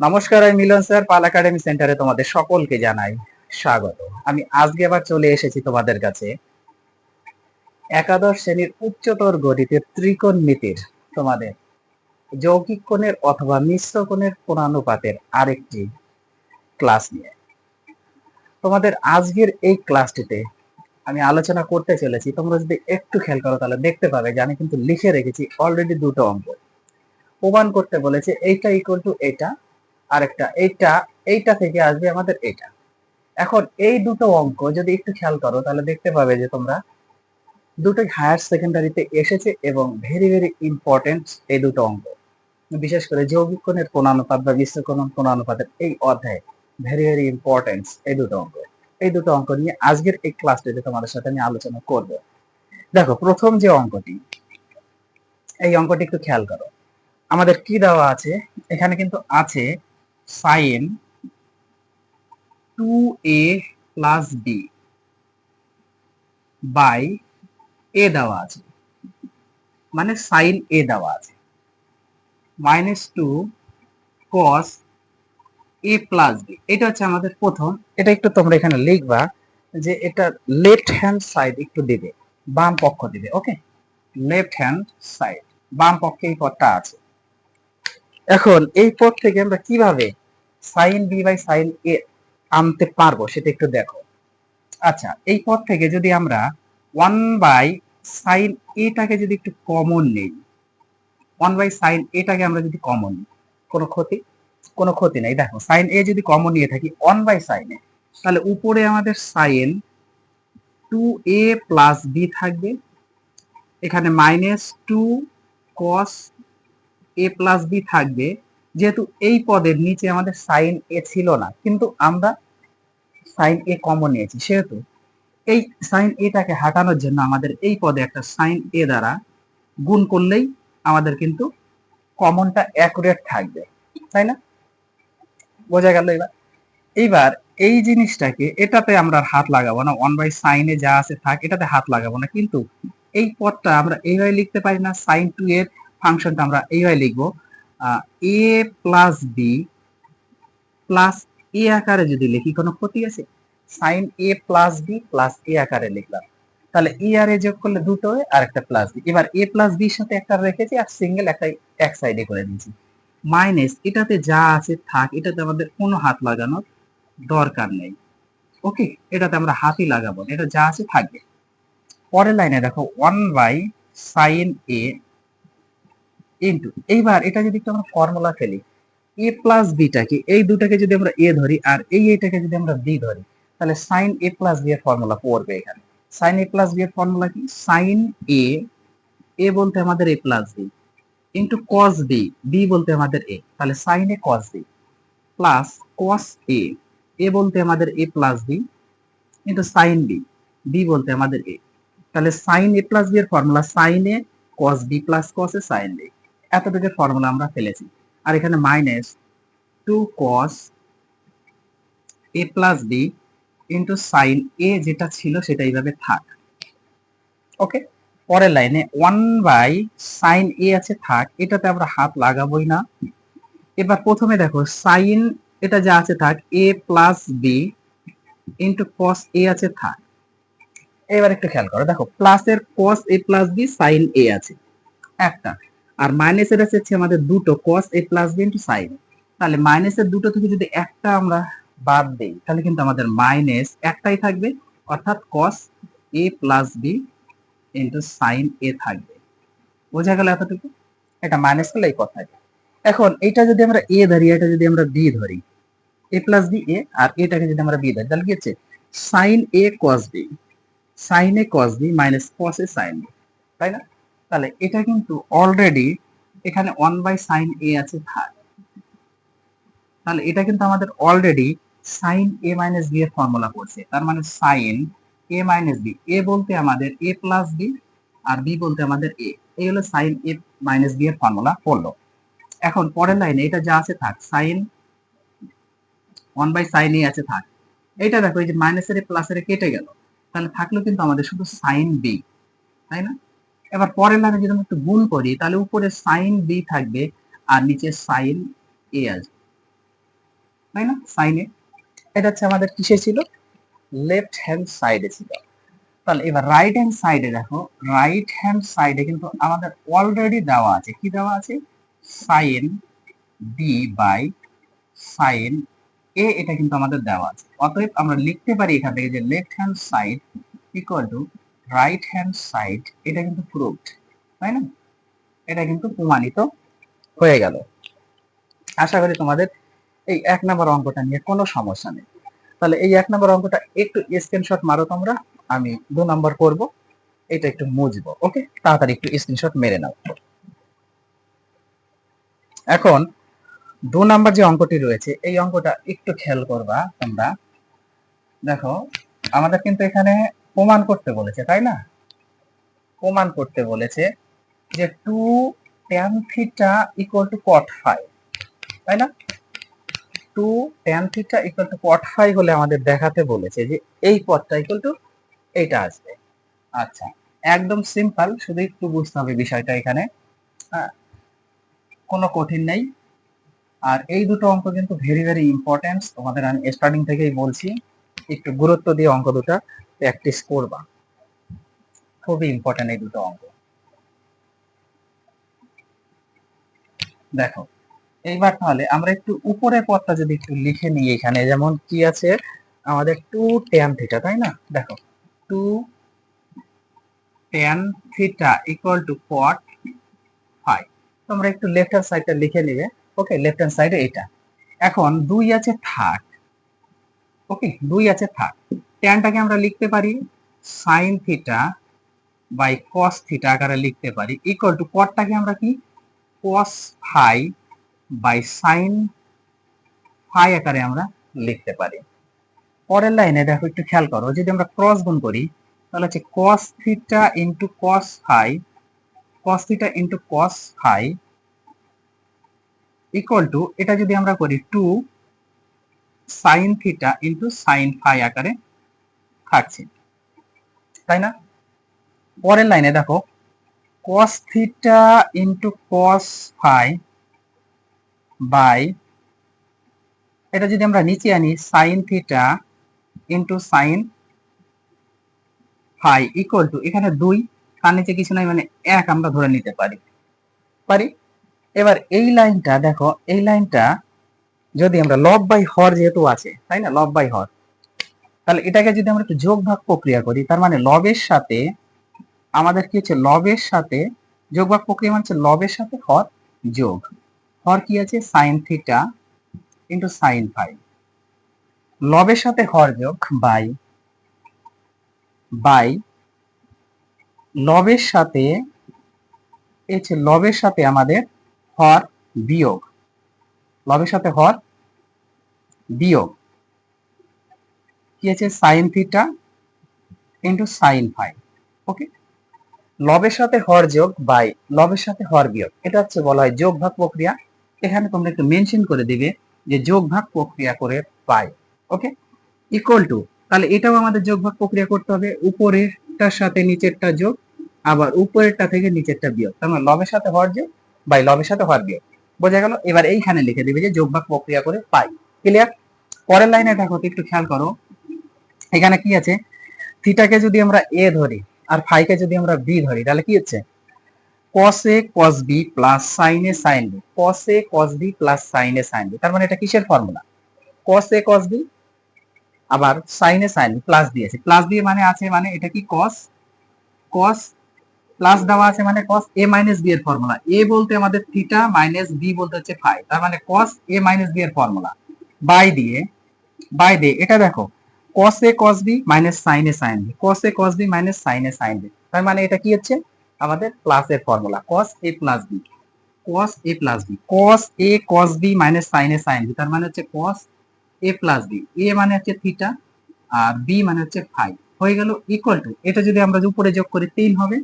নমস্কার, আমি মিলন স্যার, পাল একাডেমি সেন্টারে তোমাদের সকলকে জানাই স্বাগত। আমি আজকে আবার চলে এসেছি তোমাদের কাছে। একাদশ শ্রেণির উচ্চতর গণিতের ত্রিকোণমিতির তোমাদের যৌগিক কোণের অথবা মিশ্র কোণের কোণানুপাতের আরেকটি ক্লাস নিয়ে। তোমাদের আজকের এই ক্লাসটিতে আমি আলোচনা করতে চলেছি। তোমরা যদি একটু খেয়াল করো, তাহলে দেখতে পাবে যে আমি কিন্তু লিখে রেখেছি অলরেডি দুটো অঙ্ক। প্রমাণ করতে বলেছে এইটা ইকুয়াল টু এইটা আরেকটা, এইটা এইটা থেকে আসবে আমাদের এটা এখন এই দুটো অঙ্ক যদি একটু খেয়াল করো, তাহলে দেখতে পাবে যে তোমরা দুটোই হায়ার সেকেন্ডারিতে এসেছে এবং ভেরি ভেরি ইম্পর্টেন্ট এই দুটো অঙ্ক। বিশেষ করে যৌগিক কোণের বা কোণ কোণানুপাতের এই অধ্যায়ে ভেরি ভেরি ইম্পর্টেন্ট এই দুটো অঙ্ক। এই দুটো অঙ্ক নিয়ে আজকের এই ক্লাসটিতে তোমাদের সাথে আমি আলোচনা করব। দেখো, প্রথম যে অঙ্কটি, এই অঙ্কটি একটু খেয়াল করো। আমাদের কি দেওয়া আছে? এখানে কিন্তু আছে sine two A plus B by A দেওয়া আছে। মানে সাইন এ দেওয়া আছে। Minus two cos A plus B এটা হচ্ছে আমাদের প্রথম। এটা একটু তোমরা এখানে লিখবা যে এটা লেফট হ্যান্ড সাইড একটু দিবে, বাম পক্ষ দিবে ওকে লেফট হ্যান্ড সাইড বাম পক্ষে এই পদটা আছে। এখন এই পদ থেকে আমরা কীভাবে sine B by sine A আনতে পারব সেটা একটু দেখো। আচ্ছা এই পদ থেকে যদি আমরা ওয়ান বাই সাইন এটাকে যদি একটু কমন নেই ওয়ান বাই সাইন এটাকে আমরা যদি কমন নিই, কোনো ক্ষতি? কোনো ক্ষতি নেই। দেখো সাইন এ যদি কমন নিয়ে থাকি ওয়ান বাই সাইন এ তাহলে উপরে আমাদের sine two A plus B থাকবে। এখানে minus two cos A plus B থাকবে, যেহেতু এই পদের নিচে আমাদের সাইন এ ছিল না, কিন্তু আমরা সাইন এ কমন নিয়েছি, সেহেতু এই সাইন এটাকে হাঁটানোর জন্য আমাদের এই পদে একটা সাইন এ দ্বারা গুণ করলেই আমাদের কিন্তু কমনটা অ্যাকুরেট থাকবে, তাই না? বোঝা গেল এবার? এইবার এই জিনিসটাকে, এটাতে আমরা হাত লাগাবো না ওয়ান বাই সাইনে যা আছে থাক, এটাতে হাত লাগাবো না, কিন্তু এই পদটা আমরা এইভাবে লিখতে পারি না সাইন টু এর ফাংশনটা আমরা এইভাবে লিখব A plus B plus A আকারে যদি লিখি, কোনো ক্ষতি আছে? Sine A plus B plus A আকারে লিখলাম। তাহলে এ আর এ যোগ করলে দুটো আর একটা প্লাস বি এবার এ প্লাস বির সাথে একটা রেখেছি আর সিঙ্গেল একটা এক সাইডে করে দিয়েছি। মাইনাস এটাতে যা আছে থাক, এটাতে আমাদের কোনো হাত লাগানোর দরকার নেই। ওকে এটাতে আমরা হাতই লাগাবো এটা যা আছে থাকবে। পরের লাইনে দেখো one by sine A into এইবার এটা যদি একটু আমরা ফর্মুলা ফেলি এ প্লাস বিটাকে এই দুটাকে যদি আমরা এ ধরি আর এই এটাকে যদি আমরা বি ধরি, তাহলে সাইন এ প্লাস বি এর ফর্মুলা পড়বে এখানে। সাইন এ প্লাস বি এর ফর্মুলা কি? সাইন এ এ বলতে আমাদের A plus B into cos B B বলতে আমাদের এ তাহলে sine A cos B plus cos A A বলতে আমাদের A plus B into sine B B বলতে আমাদের এ তাহলে সাইন এ প্লাস বি এর formula sine A cos B plus cos A sine B এতটুকু formula আমরা ফেলেছি। আর এখানে minus two cos A plus B into sine A যেটা ছিল সেটা এইভাবে থাক। ওকে পরের লাইনে ওয়ান বাই সাইন এ আছে, থাক। এটাতে আমরা হাত লাগাবোই না। এবার প্রথমে দেখো সাইন এটা যা আছে, থাক। A plus B into cos A আছে, থাক। এবার একটু খেয়াল করো। দেখো প্লাসের cos A plus B sine A আছে। একটা। আর মাইনাসের আছে হচ্ছে আমাদের দুটো cos A plus B into sine তাহলে মাইনাসের দুটো থেকে যদি একটা আমরা বাদ দেই, তাহলে কিন্তু আমাদের মাইনাস একটাই থাকবে, অর্থাৎ cos A plus B into sine A থাকবে। বোঝা গেল এতটুকু? এটা মাইনাস করলে এই কথায় এখন এটা যদি আমরা এ ধরি, এটা যদি আমরা বি ধরি এ প্লাস বি এ আর এটাকে যদি আমরা বি ধরি, তাহলে কি হচ্ছে? Sine A cos B sine A cos B minus cos A sine তাই না? তাহলে এটা কিন্তু অলরেডি এখানে ওয়ান বাই সাইন এ আছে থাক তাহলে এটা কিন্তু আমাদের already sine A minus B এর ফর্মুলা পড়ছে। তার মানে sine A minus B A বলতে আমাদের এ প্লাস বি আর বি বলতে আমাদের এ এই হলো সাইন এ মাইনাস বি এর ফর্মুলা পড়ল। এখন পরের লাইনে এটা যা আছে থাক sine one by sine A আছে থাক। এটা দেখো, এই যে মাইনাসের এ প্লাসের কেটে গেল। তাহলে থাকল কিন্তু আমাদের শুধু সাইন বি তাই না? এবার পরের লাইনে যদি আমরা একটু গুণ করি, তাহলে উপরে সাইন বি থাকবে আর নিচে সাইন এ আসবে তাই না? সাইনে এটা হচ্ছে আমাদের কিসে ছিল? লেফট হ্যান্ড সাইডে ছিল। তাহলে এবার রাইট হ্যান্ড সাইডে দেখো রাইট হ্যান্ড সাইডে কিন্তু আমাদের অলরেডি দেওয়া আছে। কি দেওয়া আছে? Sine B by sine A এটা কিন্তু আমাদের দেওয়া আছে। অতএব আমরা লিখতে পারি এখান থেকে যে left hand side equal to right hand side এটা কিন্তু প্রুভড তাই না? এটা কিন্তু প্রমাণিত হয়ে গেল। আশা করি তোমাদের এই এক নম্বর অঙ্কটা নিয়ে কোনো সমস্যা নেই। তাহলে এই এক নম্বর অঙ্কটা একটু স্ক্রিনশট মারো তোমরা, আমি দু নম্বর করব, এটা একটু মুছবো, ওকে? তাড়াতাড়ি একটু স্ক্রিনশট মেরে নাও। এখন দু নাম্বার যে অঙ্কটি রয়েছে, এই অঙ্কটা একটু খেয়াল করবা তোমরা। দেখো, আমাদের কিন্তু এখানে প্রমাণ করতে বলেছে, তাই না? প্রমাণ করতে বলেছে যে two tan theta equal to cot five তাই না? Two tan theta equal to cot five হলে আমাদের দেখাতে বলেছে যে এই পথটা ইকুয়াল টু এইটা আসবে। আচ্ছা একদম সিম্পল শুধু একটু বুঝতে হবে বিষয়টা এখানে। হ্যাঁ কোনো কঠিন নেই। আর এই দুটো অঙ্ক কিন্তু ভেরি ভেরি ইম্পর্টেন্ট তোমাদের আমি স্টার্টিং থেকেই বলছি, একটু গুরুত্ব দিয়ে অঙ্ক দুটা প্র্যাকটিস করবা। খুবই ইম্পর্টেন্ট এই দুটো অঙ্ক দেখো, এইবার তাহলে আমরা একটু উপরের পদটা যদি একটু লিখে নিই এখানে, যেমন কি আছে? আমাদের টু ট্যান থিটা তাই না? দেখো two tan theta equal to cot five তোমরা একটু লেফট হ্যান্ড সাইডটা লিখে নিবে। ওকে লেফট হ্যান্ড সাইডে এটা। এখন দুই আছে থার্ড ওকে দুই আছে থার্ড ট্যানটাকে আমরা লিখতে পারি sine theta by cos theta আকারে লিখতে পারি ইকুয়াল টু কটটাকে আমরা কি? Cos phi by sine phi আকারে আমরা লিখতে পারি। পরের লাইনে দেখো, একটু খেয়াল করো, যদি আমরা ক্রস গুণ করি, তাহলে হচ্ছে cos theta into cos phi cos theta into cos phi equal to এটা যদি আমরা করি two sine theta into sine phi আকারে থাকছে তাই না? পরের লাইনে দেখো cos theta into cos phi by এটা যদি আমরা নিচে আনি sine theta into sine phi equal to এখানে দুই, তার নিচে কিছু নাই মানে এক আমরা ধরে নিতে পারি। পারি? এবার এই লাইনটা দেখো, এই লাইনটা যদি আমরা লব বাই হর যেহেতু আছে, তাই না? লব বাই হর। তাহলে এটাকে যদি আমরা একটু যোগ ভাগ প্রক্রিয়া করি, তার মানে লবের সাথে আমাদের কি হচ্ছে? লবের সাথে যোগ ভাগ প্রক্রিয়া মানে হচ্ছে লবের সাথে হর যোগ। হর কি আছে? Sine theta into sine phi লবের সাথে হর যোগ বাই বাই লবের সাথে, এই হচ্ছে লবের সাথে আমাদের হর বিয়োগ। লবের সাথে হর বিয়োগ। কি আছে? Sine theta into sine phi okay লবের সাথে হর যোগ বাই লবের সাথে হর বিয়োগ, এটা হচ্ছে বলা হয় যোগ ভাগ প্রক্রিয়া। এখানে তোমরা একটু মেনশন করে দিবে যে যোগ ভাগ প্রক্রিয়া করে পাই ওকে ইকুয়াল টু তাহলে এটাও আমাদের যোগ ভাগ প্রক্রিয়া করতে হবে। উপরেরটার সাথে নিচেরটা যোগ, আবার উপরেরটা থেকে নিচেরটা বিয়োগ, তার মানে লবের সাথে হর যোগ বাই লবের সাথে হর বিয়োগ। বোঝা গেল? এবার এইখানে লিখে দিবে যে যোগ ভাগ প্রক্রিয়া করে পাই ক্লিয়ার পরের লাইনে দেখো, একটু খেয়াল করো। এখানে কি আছে? থিটাকে যদি আমরা এ ধরি আর ফাইকে যদি আমরা বি ধরি, তাহলে কি হচ্ছে? cos a, cos b plus sin a, sin b cos a, cos b plus sin a, sin b তার মানে এটা কিসের formula cos a, cos b, আবার sin a, sin b plus দিয়েছে প্লাস দিয়ে মানে আছে মানে এটা কি cos? cos প্লাস দেওয়া আছে মানে cos a মাইনাস b এর ফর্মুলা a বলতে আমাদের থিটা মাইনাস b বলতে হচ্ছে ফাই তার মানে cos a মাইনাস b এর ফর্মুলা বাই দিয়ে বাই দিয়ে, এটা দেখো cos a cos b minus sin a sin b cos a cos b minus sin a sin b তার মানে এটা কি হচ্ছে? আমাদের প্লাস এর formula cos a plus b cos a plus b cos a cos b minus sin a sin b তার মানে হচ্ছে cos a plus b a মানে হচ্ছে থিটা আর b মানে হচ্ছে ফাই হয়ে গেল ইকুয়াল টু এটা যদি আমরা উপরে যোগ করি তিন হবে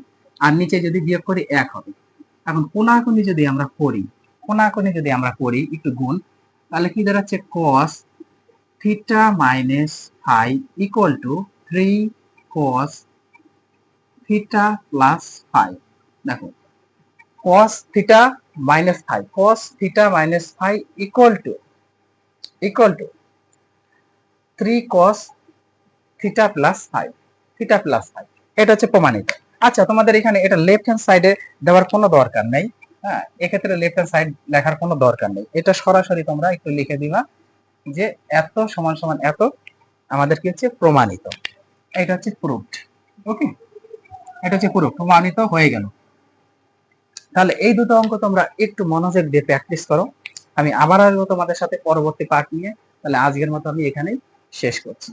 আর নিচে যদি বিয়োগ করি এক হবে। এখন কোনাকুনি যদি আমরা করি কোনাকুনি যদি আমরা করি একটু গুণ, তাহলে কি দাঁড়াচ্ছে? cos theta minus phi equal to three cos theta plus five দেখো, cos theta minus five cos theta minus five equal to equal to three cos theta plus five theta plus five এটা হচ্ছে প্রমাণিত। আচ্ছা তোমাদের এখানে এটা left hand সাইডে দেওয়ার কোনো দরকার নেই। হ্যাঁ এক্ষেত্রে লেফট হ্যান্ড সাইড লেখার কোনো দরকার নেই। এটা সরাসরি তোমরা একটু লিখে দিবা। যে এত সমান সমান এত আমাদের কি হচ্ছে প্রমাণিত। এটা হচ্ছে প্রুফড ওকে এটা হচ্ছে প্রুফ প্রমাণিত হয়ে গেল। তাহলে এই দুটো অঙ্ক তোমরা একটু মনোযোগ দিয়ে প্র্যাকটিস করো। আমি আবার আসব তোমাদের সাথে পরবর্তী পার্ট নিয়ে, তাহলে আজকের মতো আমি এখানেই শেষ করছি।